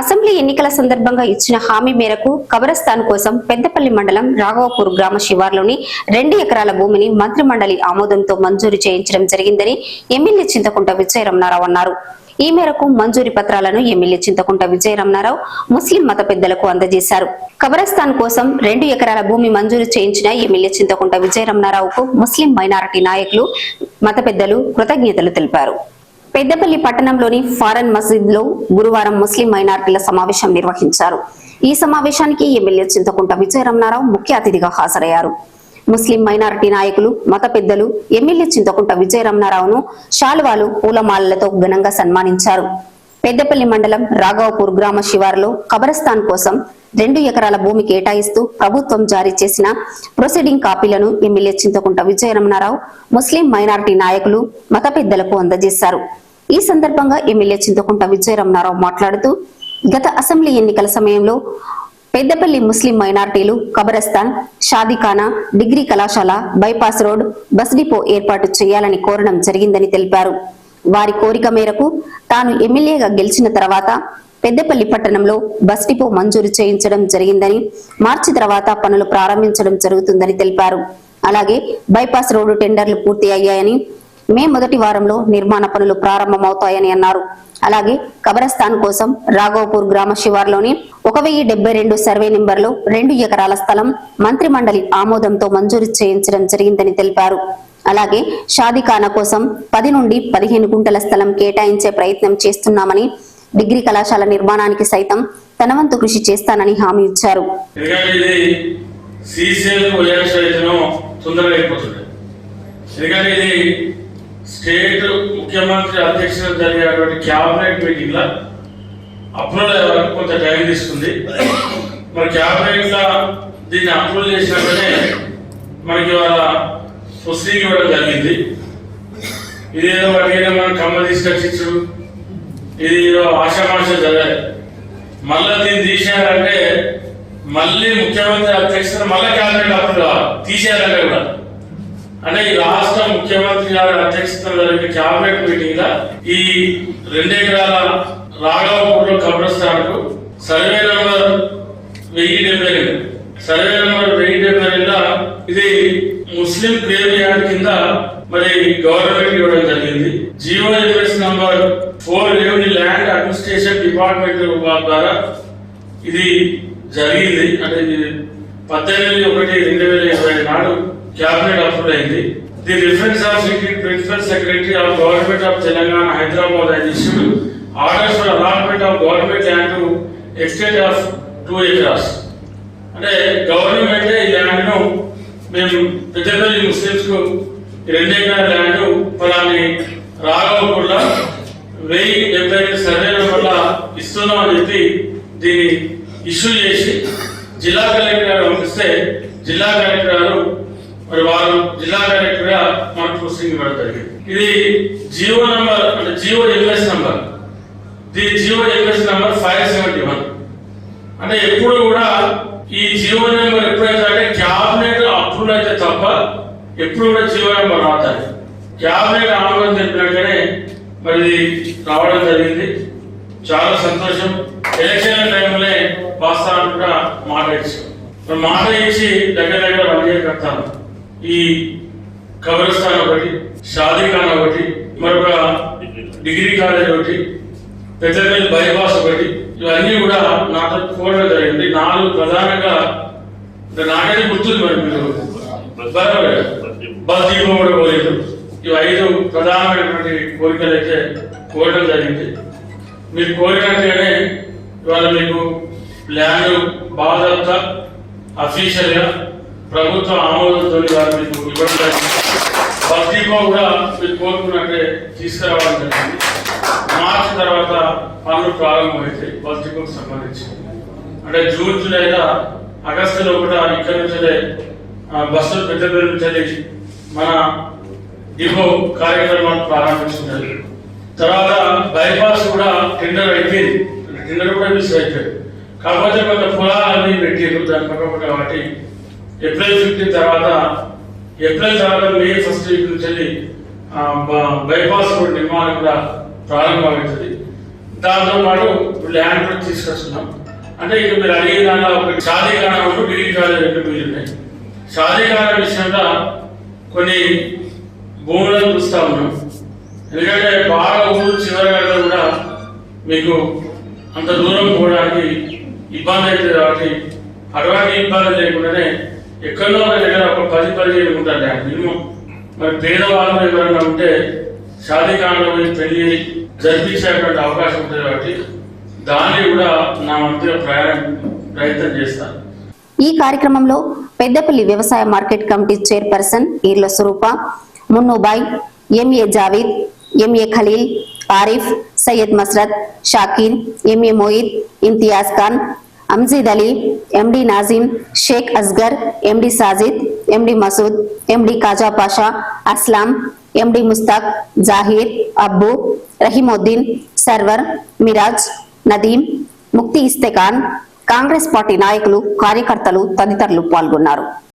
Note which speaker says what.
Speaker 1: Assembly ఎన్నికల సందర్భంగా ఇచ్చిన హామీ మేరకు కబరస్థాన్ కోసం పెద్దపల్లి మండలం రాఘవపూర్ గ్రామ శివార్లోని రెండు ఎకరాల భూమిని మంత్రి మండలి ఆమోదంతో మంజూరు చేయించడం జరిగిందని ఎమ్మెల్యే చింతకుంట విజయరమణారావు అన్నారు. ఈ మేరకు మంజూరి పత్రాలను ఎమ్మెల్యే చింతకుంట విజయరమణారావు ముస్లిం మత పెద్దలకు అందజేశారు. కబరస్థాన్ కోసం రెండు ఎకరాల భూమి మంజూరు చేయించిన ఎమ్మెల్యే చింతకుంట విజయరమణారావుకు ముస్లిం మైనారిటీ నాయకులు మత పెద్దలు కృతజ్ఞతలు తెలిపారు. పెద్దపల్లి పట్టణంలోని ఫారెన్ మసీద్లో గురువారం ముస్లిం మైనార్టీల సమావేశం నిర్వహించారు. ఈ సమావేశానికి ఎమ్మెల్యే చింతకుంట విజయరమణారావు ముఖ్య అతిథిగా హాజరయ్యారు. ముస్లిం మైనారిటీ నాయకులు మత పెద్దలు ఎమ్మెల్యే చింతకుంట విజయరమణారావును శాలువాలు పూలమాలలతో ఘనంగా సన్మానించారు. పెద్దపల్లి మండలం రాఘవపూర్ గ్రామ శివారులో కబరస్థాన్ కోసం రెండు ఎకరాల భూమి కేటాయిస్తూ ప్రభుత్వం జారీ చేసిన ప్రొసీడింగ్ కాపీలను ఎమ్మెల్యే చింతకుంట విజయరమణారావు ముస్లిం మైనారిటీ నాయకులు మత పెద్దలకు అందజేశారు. ఈ సందర్భంగా ఎమ్మెల్యే చింతకుంట విజయరమణారావు మాట్లాడుతూ గత అసెంబ్లీ ఎన్నికల సమయంలో పెద్దపల్లి ముస్లిం మైనార్టీలు కబరస్థాన్ షాదిఖానా డిగ్రీ కళాశాల బైపాస్ రోడ్ బస్ డిపో ఏర్పాటు చేయాలని కోరడం జరిగిందని తెలిపారు. వారి కోరిక మేరకు తాను ఎమ్మెల్యేగా గెలిచిన తర్వాత పెద్దపల్లి పట్టణంలో బస్ డిపో మంజూరు చేయించడం జరిగిందని మార్చి తర్వాత పనులు ప్రారంభించడం జరుగుతుందని తెలిపారు. అలాగే బైపాస్ రోడ్డు టెండర్లు పూర్తి అయ్యాయని మే మొదటి వారంలో నిర్మాణ పనులు ప్రారంభమవుతాయని అన్నారు. అలాగే కబరస్థాన్ కోసం రాఘవపూర్ గ్రామ శివార్లోని ఒక వెయ్యి డెబ్బై రెండు సర్వే నెంబర్లో రెండు ఎకరాల స్థలం మంత్రి మండలి ఆమోదంతో మంజూరు చేయించడం జరిగిందని తెలిపారు. అలాగే షాదీఖానా కోసం పది నుండి పదిహేను గుంటల స్థలం కేటాయించే ప్రయత్నం చేస్తున్నామని డిగ్రీ కళాశాల నిర్మాణానికి సైతం తన వంతు కృషి చేస్తానని హామీ ఇచ్చారు.
Speaker 2: ఎందుకంటే ఇది స్టేట్ ముఖ్యమంత్రి అధ్యక్షతన జరిగేటువంటి క్యాబినెట్ మీటింగ్లో అప్రూవల్ అయ్యే వరకు కొంత టైం తీసుకుంది. మరి క్యాబినెట్లో దీన్ని అప్రూవల్ చేసినట్టునే మనకి వాళ్ళ పుస్తకం ఇవ్వడం జరిగింది. ఇది ఏదో వాటికైనా మనం కమ్మ తీసుకొచ్చి ఇది ఏదో ఆషామాష జరగాలి మళ్ళీ దీన్ని తీసేయాలంటే మళ్ళీ ముఖ్యమంత్రి అధ్యక్షులు మళ్ళీ క్యాబినెట్ అప్పుడు తీసేయాలంటే కూడా. అంటే ఈ రాష్ట్ర ముఖ్యమంత్రి గారి అధ్యక్షతన జరిగిన క్యాబినెట్ మీటింగ్లో ఈ రెండెకరాల రాఘవపూర్లో కబ్రస్థాన్కు సర్వే నెంబర్ వెయ్యి డెబ్బై రెండు. సర్వే నెంబర్ వెయ్యి డెబ్బై రెండు ఇది ముస్లిం గ్రేవ్ యార్డ్ కింద మరి గవర్నమెంట్ ఇవ్వడం జరిగింది. GO MS number four revenue land administration department ద్వారా ఇది జరిగింది. అంటే ఇది పద్దెనిమిది ఒకటి రెండు వేల ఇరవై నాడు క్యాబినెట్ అప్రూవ్ అయింది. The reference of principal secretary of government of Telangana Hyderabad and issued orders for allotment of government land to extent of two acres అంటే గవర్నమెంట్ ఈ ల్యాండ్ను మేము పెద్దపల్లి ముస్లింస్కు రెండు ఎకరాల ల్యాండ్ ఫలాన్ని రాఘవకుండా వెయ్యి డెబ్బై ఐదు సర్వే నెంబర్ల ఇస్తున్నాం అని చెప్పి దీన్ని ఇష్యూ చేసి జిల్లా కలెక్టర్ గారు పంపిస్తే జిల్లా కలెక్టర్ గారు మరి వారు జిల్లా కలెక్టర్గా మనకు పోస్టింగ్ ఇవ్వడం జరిగింది. ఇది జియో నంబర్ అంటే GO MS number. The GO MS number five seventy one. అంటే ఎప్పుడు కూడా ఈ జియో నెంబర్ ఎప్పుడైతే అంటే క్యాబినెట్ అప్రూవ్ అయితే తప్ప ఎప్పుడు కూడా జియో నెంబర్ రావాలి క్యాబినెట్ ఆమోదం తెలిపినాకనే మరి రావడం జరిగింది. చాలా సంతోషం. ఎలక్షన్ టైంలో వాస్తవానికి కూడా మాట ఇచ్చాం మాట ఇచ్చి దగ్గర దగ్గర వన్ ఇయర్ కడతాను ఈ కబరస్థాన్ ఒకటి షాదీఖాన్ ఒకటి మరొక డిగ్రీ కాలేజ్ ఒకటి పెద్దపల్లి బైపాస్ ఒకటి ఇవన్నీ కూడా నాతో కోరడం జరిగింది. నాలుగు ప్రధానంగా నాకైతే గుర్తుంది మరి మీరు? బస్ దీపం కూడా కోలేదు ఇవి ఐదు ప్రధానమైనటువంటి కోరికలు అయితే కోరడం జరిగింది. మీరు కోరినట్టుగానే ఇవాళ మీకు ల్యాండ్ బాధ అఫీషియల్గా ప్రభుత్వ ఆమోదంతో మీకు ఇవ్వడం జరిగింది. బస్ కూడా మీరు కోరుకున్నట్టే తీసుకురావడం జరిగింది. మార్చి తర్వాత పనులు ప్రారంభమైతే బస్ సంబంధించి. అంటే జూన్ జూలైలో ఆగస్టులో కూడా ఇక్కడ నుంచి బస్సులు పెద్ద నుంచి మన డిపో కార్యక్రమాలు ప్రారంభిస్తున్నారు తర్వాత బైపాస్ కూడా టెండర్ అయిపోయింది. టెండర్ కూడా మిస్ అయిపోయింది. కాకపోతే కొంత పొలాలన్నీ పెట్టారు దాని పక్క కాబట్టి ఏప్రిల్ ఫిఫ్టీన్ తర్వాత ఏప్రిల్ తర్వాత మే ఫస్ట్ వీక్ నుంచి వెళ్ళి, బైపాస్ రోడ్ నిర్మాణం కూడా ప్రారంభమవుతుంది దాంతో పాటు ఇప్పుడు ల్యాండ్ కూడా తీసుకొస్తున్నాం. అంటే ఇక మీరు అడిగిన దాంట్లో ఒక షాదీకార ఒకటి డిగ్రీ కాలేజ్ రెండు మీరు ఉన్నాయి? షాదీకార విషయంలో కొన్ని భూములను చూస్తా ఉన్నాం. ఎందుకంటే బాగా ఊరు చివరిగా కూడా మీకు అంత దూరం పోవడానికి ఇబ్బంది అవుతుంది కాబట్టి అటువంటి ఇబ్బంది లేకుండానే ఎక్కడో ఒక దగ్గర ఒక పది పదిహేను ఉంటారు దాని మినిమం. మరి పేదవాళ్ళు ఎవరైనా ఉంటే షాదీకారంలో పోయి పెళ్ళి జరిపించేటువంటి అవకాశం ఉంటుంది కాబట్టి దాన్ని కూడా నా మధ్య ప్రయాణం ప్రయత్నం చేస్తాను.
Speaker 1: ఈ కార్యక్రమంలో పెద్దపల్లి వ్యవసాయ market committee chairperson Eerla Swaroopa Munnubai MA Javeed MA Khaleel Arif Syed Masrat Shakir MA Moid Imtiaz Khan Amjid Ali MD Nazeem Sheikh Asghar MD Sajid MD Masood MD Khaja Pasha Aslam MD Mushtaq Zaheer Abbu Rahimuddin Sarwar Miraj Nadeem Mukthi Isthekhan Congress party నాయకులు కార్యకర్తలు తదితరులు పాల్గొన్నారు.